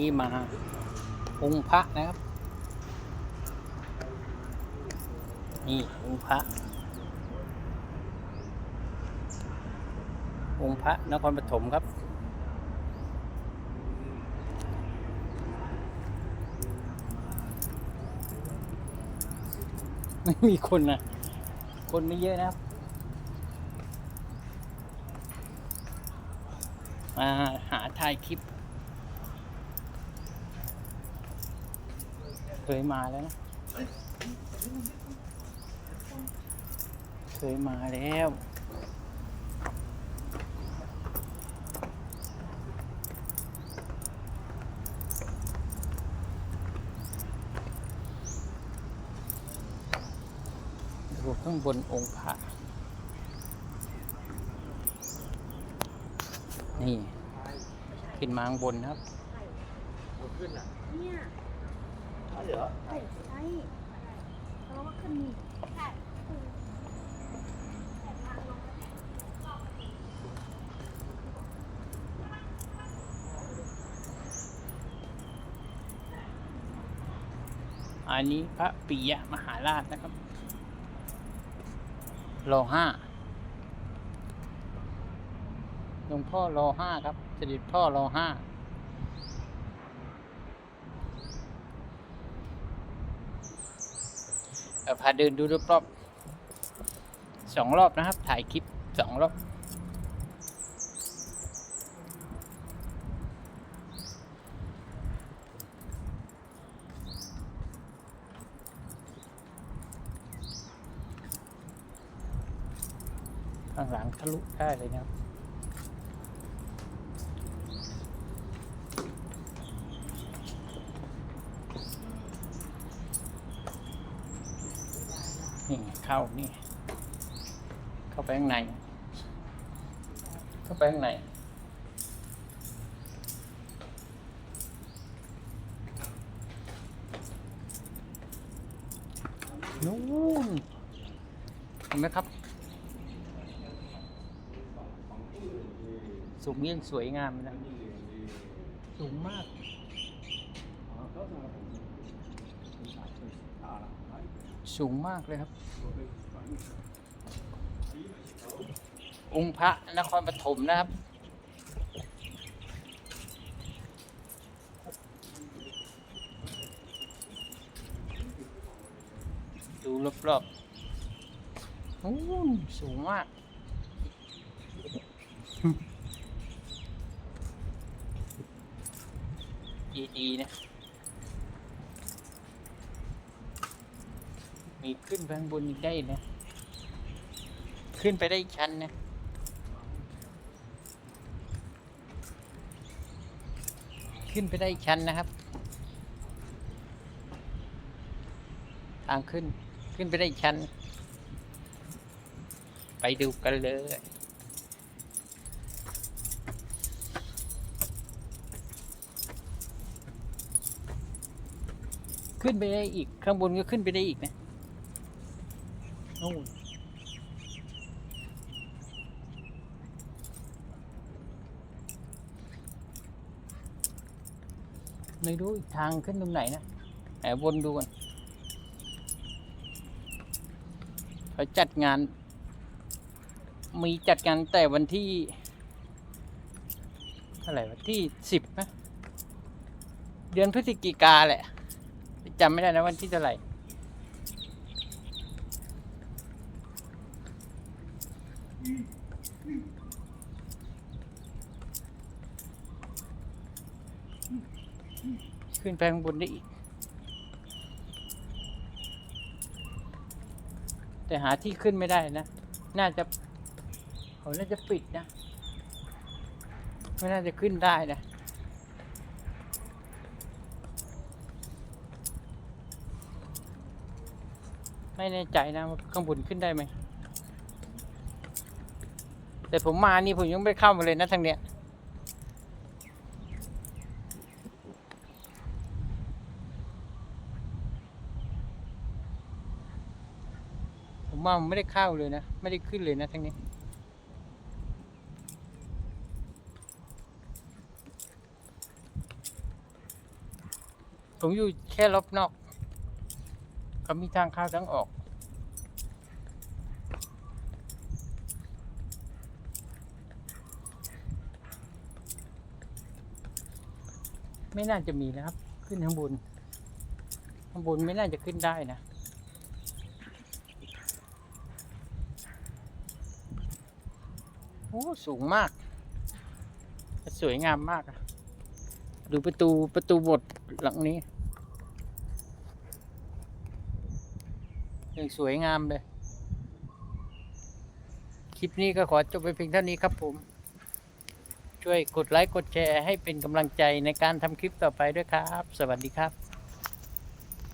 นี่มาองค์พระนะครับ นี่องค์พระ องค์พระนครปฐมครับ ไม่มีคนนะ คนไม่เยอะนะครับ มาหาถ่ายคลิป เคยมาแล้วนะ เคยมาแล้วดูข้างบนองค์พระนี่ ขึ้นมาข้างบนครับขึ้นี่ ยเหรอใช่ใช่เพราะว่าขึ้นนี่ใช่อันนี้พระปิยะมหาราชนะครับรอห้าหลวงพ่อรอห้าครับเสด็จพ่อรอห้า เอ่อ พาเดินดูรอบๆสองรอบนะครับ ถ่ายคลิปสองรอบข้างหลังทะลุได้เลยนะครับ นี่ เข้านี่ เข้าไปข้างใน เข้าไปข้างในนู่นเห็นไหมครับ สูงยังสวยงามเลยนะสูงมาก สูงมากเลยครับ องค์พระนครปฐมนะครับ ดูรอบๆโอ้ยสูงมากดีๆนะ มีขึ้นไปข้างบนอีกได้นะ ขึ้นไปได้อีกชั้นนะขึ้นไปได้อีกชั้นนะครับ ทางขึ้น ขึ้นไปได้อีกชั้น ไปดูกันเลย ขึ้นไปได้อีก ข้างบนก็ขึ้นไปได้อีกนะ นู่นไม่รู้ทางขึ้นตรงไหนนะแอบวนดูกันเขาจัดงาน มีจัดงานแต่วันที่เท่าไหร่วันที่สิบนะเดือนพฤศจิกาแหละจำไม่ได้นะวันที่เท่าไหร่ ขึ้นไปข้างบนได้อีก แต่หาที่ขึ้นไม่ได้นะ น่าจะเขาน่าจะปิดนะ ไม่น่าจะขึ้นได้นะไม่แน่ใจนะข้างบนขึ้นได้ไหม แต่ผมมานี่ผมยังไม่เข้ามาเลยนะทางเนี้ยผมมาผมไม่ได้เข้าเลยนะ ไม่ได้ขึ้นเลยนะทางนี้ผมอยู่แค่รอบนอกเขามีทางเข้าทางออก ไม่น่าจะมีนะครับ ขึ้นข้างบน ข้างบนไม่น่าจะขึ้นได้นะ โอ้ สูงมาก สวยงามมากดูประตูประตูบทหลังนี้ยังสวยงามเลย คลิปนี้ก็ขอจบไปเพียงเท่านี้ครับผม ช่วยกดไลค์กดแชร์ให้เป็นกำลังใจในการทำคลิปต่อไปด้วยครับ สวัสดีครับ